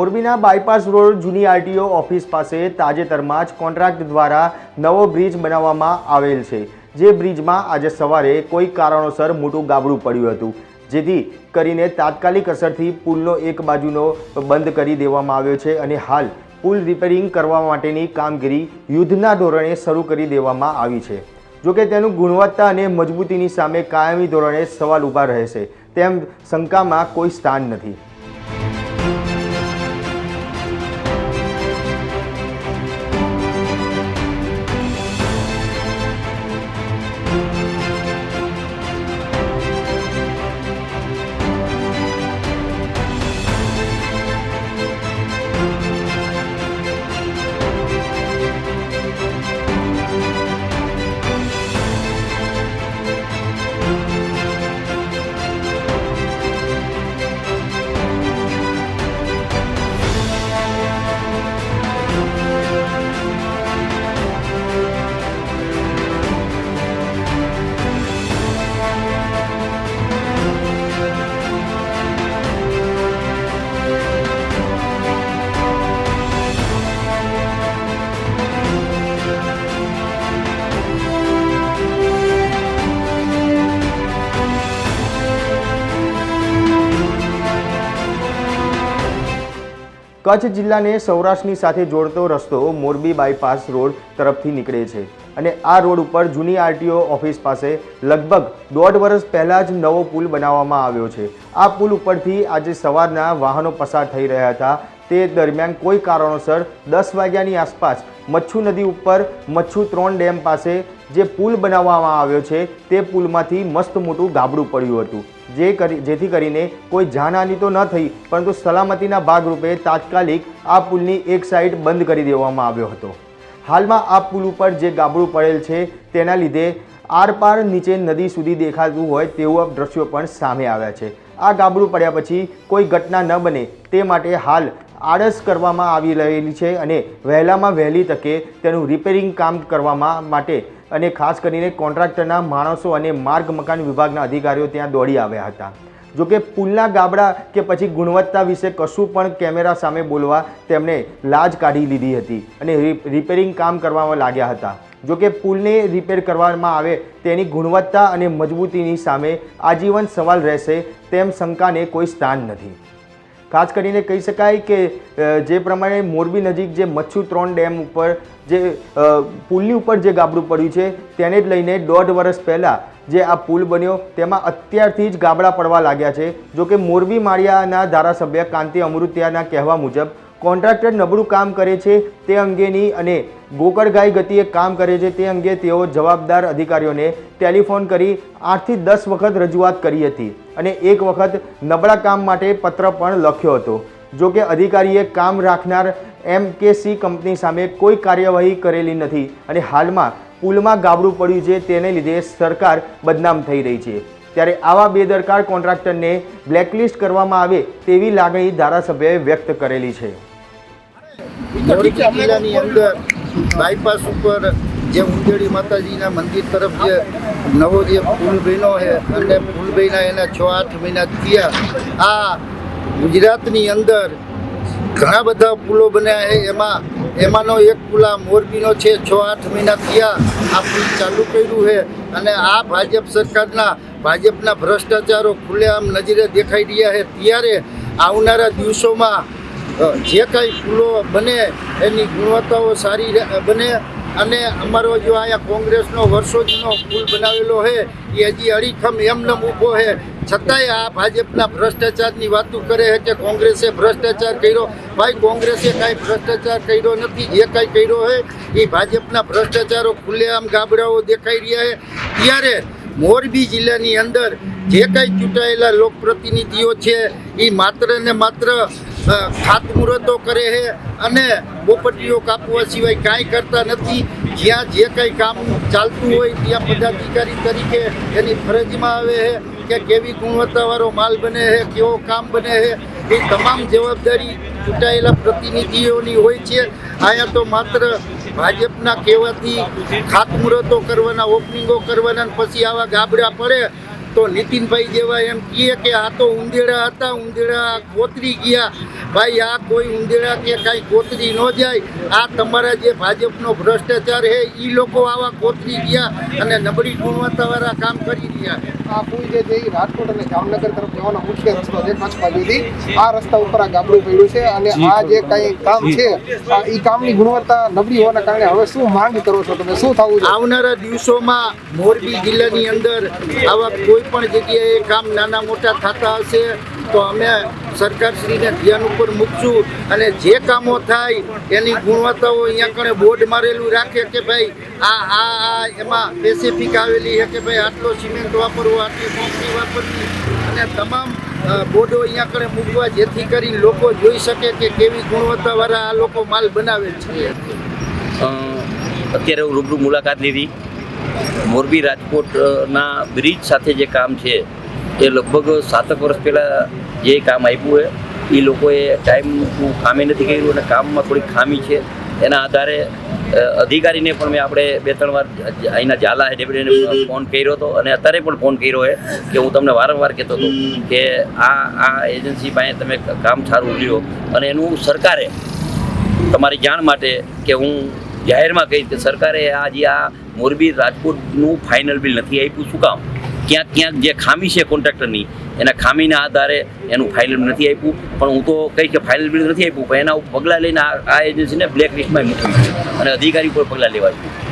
મોરબીના bypass road જૂની RTO office પાસે તાજેતરમાં જ કોન્ટ્રાક્ટ દ્વારા નવો બ્રિજ બનાવવામાં આવેલ છે. જે બ્રિજમાં આજે સવારે કોઈ કારણોસર મોટું ગાબડું પડ્યું હતું. જેથી કરીને તાત્કાલિક અસરથી પુલનો એક બાજુનો બંધ કરી દેવામાં આવ્યો છે અને હાલ પુલ રિપેરિંગ કરવા માટેની કામગીરી યુદ્ધના ધોરણે શરૂ કરી દેવામાં આવી છે. જોકે તેનું ગુણવત્તા અને મજબૂતીની સામે કાયમી ધોરણે સવાલ ઊભા રહેશે. તેમ શંકામાં કોઈ સ્થાન નથી. કચ્છ જિલ્લાને સૌરાષ્ટ્રની સાથે જોડતો રસ્તો મોરબી બાયપાસ રોડ તરફથી નીકળે છે અને આ રોડ ઉપર જૂની આરટીઓ ઓફિસ પાસે લગભગ દોઢ વર્ષ પહેલાં જ નવો પુલ બનાવવામાં આવ્યો છે. આ પુલ ઉપરથી આજે સવારના વાહનો પસાર થઈ રહ્યા હતા. તે દરમિયાન કોઈ કારણોસર દસ વાગ્યાની આસપાસ મચ્છુ નદી ઉપર મચ્છુ ત્રણ ડેમ પાસે જે પુલ બનાવવામાં આવ્યો છે, તે પુલમાંથી મસ્ત મોટું ગાબડું પડ્યું હતું. જે કરી, જેથી કરીને કોઈ જાનહાની તો ન થઈ, પરંતુ સલામતીના ભાગરૂપે તાત્કાલિક આ પુલની એક સાઈડ બંધ કરી દેવામાં આવ્યો હતો. હાલમાં આ પુલ ઉપર જે ગાબડું પડેલ છે, તેના લીધે આરપાર નીચે નદી સુધી દેખાતું હોય તેવા દ્રશ્યો પણ સામે આવ્યા છે. આ ગાબડું પડ્યા પછી કોઈ ઘટના ન બને તે માટે હાલ આળસ કરવામાં આવી રહેલી છે અને વહેલામાં વહેલી તકે તેનું રિપેરિંગ કામ કરવામાં માટે અને ખાસ કરીને કોન્ટ્રાક્ટરના માણસો અને માર્ગ મકાન વિભાગના અધિકારીઓ ત્યાં દોડી આવ્યા હતા. જોકે પુલના ગાબડા કે પછી ગુણવત્તા વિશે કશું પણ કેમેરા સામે બોલવા તેમણે લાજ કાઢી લીધી હતી અને રિપેરિંગ કામ કરવામાં લાગ્યા હતા. જોકે પુલને રિપેર કરવામાં આવે તેની ગુણવત્તા અને મજબૂતીની સામે આજીવન સવાલ રહેશે તેમ શંકાને કોઈ સ્થાન નથી. ખાસ કરીને કહી શકાય કે જે પ્રમાણે મોરબી નજીક જે મચ્છુ ત્રણ ડેમ ઉપર જે પુલની ઉપર જે ગાબડું પડ્યું છે, તેને જ લઈને દોઢ વર્ષ પહેલાં જે આ પુલ બન્યો, તેમાં અત્યારથી જ ગાબડા પડવા લાગ્યા છે. જો કે મોરબી માળિયાના ધારાસભ્ય કાંતિ અમૃતિયાના કહેવા મુજબ કોન્ટ્રાક્ટર નબળું કામ કરે છે તે અંગેની અને ગોકળગાય ગતિએ કામ કરે છે તે અંગે તેઓ જવાબદાર અધિકારીઓને ટેલિફોન કરી આઠથી દસ વખત રજૂઆત કરી હતી અને એક વખત નબળા કામ માટે પત્ર પણ લખ્યો હતો. જો કે અધિકારીએ કામ રાખનાર એમ કે સી કંપની સામે કોઈ કાર્યવાહી કરેલી નથી અને હાલમાં પુલમાં ગાબડું પડ્યું છે તેને લીધે સરકાર બદનામ થઈ રહી છે. ત્યારે આવા બેદરકાર કોન્ટ્રાક્ટરને બ્લેકલિસ્ટ કરવામાં આવે તેવી લાગણી ધારાસભ્યએ વ્યક્ત કરેલી છે. મોરબી જિલ્લાની અંદર બાયપાસ ઉપર જે ઉંદેડી માતાજીના મંદિર તરફ જે નવો જે બન્યો છે અને ફૂલભાઈના એના છ આઠ મહિના થયા. આ ગુજરાતની અંદર ઘણા બધા પુલો બન્યા છે. એમાં એમાંનો એક પુલ આ મોરબીનો છે છ આઠ મહિના થયા. આ પુલ ચાલુ કર્યું છે અને આ ભાજપ સરકારના ભાજપના ભ્રષ્ટાચારો ખુલ્લેઆમ નજરે દેખાઈ રહ્યા છે. ત્યારે આવનારા દિવસોમાં જે કાંઈ ફૂલો બને એની ગુણવત્તાઓ સારી બને અને અમારો જો અહીંયા કોંગ્રેસનો વર્ષો જૂનો ફૂલ બનાવેલો છે એ હજી અડીખમ એમનેમ ઊભો છે છતાંય આ ભાજપના ભ્રષ્ટાચારની વાતો કરે છે કે કોંગ્રેસે ભ્રષ્ટાચાર કર્યો. ભાઈ, કોંગ્રેસે કાંઈ ભ્રષ્ટાચાર કર્યો નથી, જે કાંઈ કર્યો છે એ ભાજપના ભ્રષ્ટાચારો ખુલ્લેઆમ ગાબડાઓ દેખાઈ રહ્યા છે ત્યારે મોરબી જિલ્લાની અંદર જે કાંઈ ચૂંટાયેલા લોકપ્રતિનિધિઓ છે, એ માત્ર ને માત્ર ખાતમુહૂર્તો કરે છે અને બોપટીઓ કાપવા સિવાય કાંઈ કરતા નથી. જ્યાં જે કાંઈ કામ ચાલતું હોય ત્યાં પદાધિકારી તરીકે એની ફરજમાં આવે છે કે કેવી ગુણવત્તાવાળો માલ બને છે, કેવો કામ બને છે. એ તમામ જવાબદારી ચૂંટાયેલા પ્રતિનિધિઓની હોય છે. અહીંયા તો માત્ર ભાજપના કહેવાથી ખાતમુહૂર્તો કરવાના, ઓપનિંગો કરવાના પછી આવા ગાબડા પડે. તો નીતિનભાઈ જેવા એમ કહે કે આ તો ઉંદેડા હતા, ઉંદેડા કોતરી ગયા. ભાઈ, આ કોઈ ઉંદેડા કે કાંઈ કોતરી ન જાય. આ તમારા જે ભાજપનો ભ્રષ્ટાચાર છે એ લોકો આવા કોતરી ગયા અને નબળી ગુણવત્તાવાળા કામ કરી રહ્યા. આ પુલ જે છે એ રાજકોટ અને જામનગર તરફ જવાનો મુખ્ય રસ્તો છે કચ્છ બાજુથી આ રસ્તા ઉપર આ ગાબડું પડ્યું છે અને આ જે કઈ કામ છે એ ઈ કામની ગુણવત્તા નબળી હોવાના કારણે હવે શું માંગ કરો છો તમે? શું થવું છે આવનારા દિવસોમાં મોરબી જિલ્લાની અંદર આવા કોઈ પણ જગ્યાએ કામ નાના મોટા થતા હશે? તો અમે સરકારશ્રીને ધ્યાન ઉપર મૂકશું અને જે કામો થાય એની ગુણવત્તાઓ અહીંયા કણે બોર્ડ મારેલું રાખે કે ભાઈ આ આ આ, એમાં સ્પેસિફિક આવેલી છે કે ભાઈ આટલો સિમેન્ટ વાપરવો, આટલી કોંક્રી વાપરવી અને તમામ બોર્ડો અહીંયા કણે મૂકવા જેથી કરી લોકો જોઈ શકે કે કેવી ગુણવત્તાવાળા આ લોકો માલ બનાવે છે. અત્યારે હું રૂબરૂ મુલાકાત લીધી. મોરબી રાજકોટના બ્રિજ સાથે જે કામ છે એ લગભગ સાતક વર્ષ પહેલાં જે કામ આપ્યું છે, એ લોકોએ ટાઈમનું કામે નથી કર્યું અને કામમાં થોડી ખામી છે. એના આધારે અધિકારીને પણ મેં આપણે બે ત્રણ વાર અહીંના ઝાલા ડેપ્યુટીને ફોન કર્યો હતો અને અત્યારે પણ ફોન કર્યો છે કે હું તમને વારંવાર કહેતો હતો કે આ આ એજન્સી પાસે તમે કામ સારું લ્યો અને એનું સરકારે તમારી જાણ માટે કે હું જાહેરમાં કહીશ કે સરકારે આ જે આ મોરબી રાજકોટનું ફાઇનલ બિલ નથી આપ્યું. શું કામ? ક્યાંક ક્યાંક જે ખામી છે કોન્ટ્રાક્ટરની, એના ખામીના આધારે એનું ફાઇલ નથી આપ્યું. પણ હું તો કહીશ કે ફાઇલ બિલ નથી આપ્યું, પણ એના પગલાં લઈને આ એજન્સીને બ્લેક લિસ્ટમાં મૂકવી અને અધિકારી પર પગલાં લેવા જોઈએ.